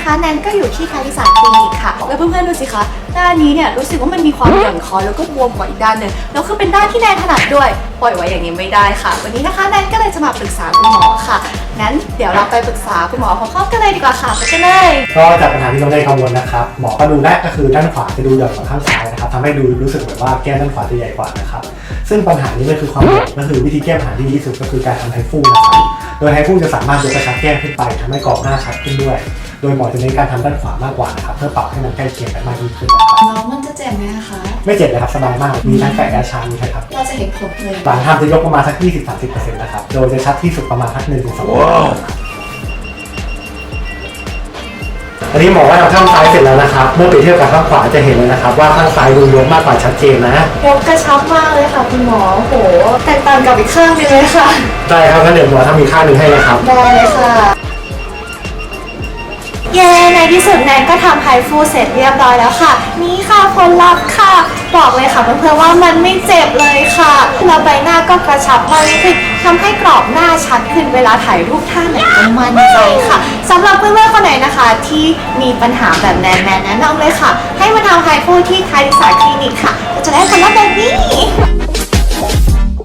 นะคะ แนนก็อยู่ที่คาริสาคลินิกค่ะ แล้วเพื่อนๆดูสิคะ ด้านนี้เนี่ยรู้สึกว่ามันมีความหย่อนคอแล้วก็บวมกว่าอีกด้านหนึ่งแล้วคือเป็นด้านที่แนนถนัดด้วย ปล่อยไว้อย่างนี้ไม่ได้ค่ะ วันนี้นะคะแนนก็เลยจะมาปรึกษาคุณหมอค่ะ งั้นเดี๋ยวเราไปปรึกษาคุณหมอพร้อมๆกันเลยดีกว่าค่ะไปกันเลย ก็จากปัญหาที่น้องเนยกังวลนะครับ หมอก็ดูแรกก็คือด้านขวาจะดูหย่อนกว่าข้างซ้ายนะครับทำให้ดูรู้สึกเหมือนว่าแก้มด้านขวาจะใหญ่กว่านะครับ ซึ่งปัญหานี้มันคือความหย่อนก็คือวิธีแก้ปัญหาที่ดีที่สุดก็คือการทำไฮฟูนะครับ โดยไฮฟูจะสามารถยกกระชับแก้มขึ้นไปทำให้กรอบหน้าชัดขึ้นด้วย โดยหมอจะเน้นการทำด้านขวามากกว่านะครับเพื่อปรับให้มันใกล้เคียงกันมากยิ่งขึ้นนะครับน้องมันจะเจ็บไหมคะ ไม่เจ็บเลยครับสบายมาก มีทั้งไก่และชามีใช่ครับ เราจะเห็นผลเลยหลังทำจะยกประมาณสัก 20-30%นะครับ โดยจะชัดที่สุดประมาณสักหนึ่งถึงสองอันนี้หมอว่าทำข้างซ้ายเสร็จแล้วนะครับ เมื่อเปรียบเทียบกับข้างขวาจะเห็นเลยนะครับ ว่าข้างซ้ายดูยกมากกว่าชัดเจนนะ ยกกระชับมากเลยค่ะคุณหมอโห แตกต่างกับอีกข้างหนึงเลยค่ะ ได้ครับงั้นเดี๋ยวหมอทำอีกข้างหนึ่งให้นะครับ ได้เลยค่ะ เย้ในที่สุดแนนก็ทำไฮฟูเสร็จเรียบร้อยแล้วค่ะ นี่ค่ะผลลัพธ์ค่ะ บอกเลยค่ะเพื่อนๆว่ามันไม่เจ็บเลยค่ะแล้วใบหน้าก็กระชับมากยิ่งขึ้นทำให้กรอบหน้าชัดขึ้นเวลาถ่ายรูปท่าไหนก็มั่นใจค่ะสำหรับเพื่อนๆคนไหนนะคะ ที่มีปัญหาแบบแนนแนนแนะนำเลยค่ะ ให้มาทำไฮฟูที่ไทยดิสาคลินิกค่ะก็จะได้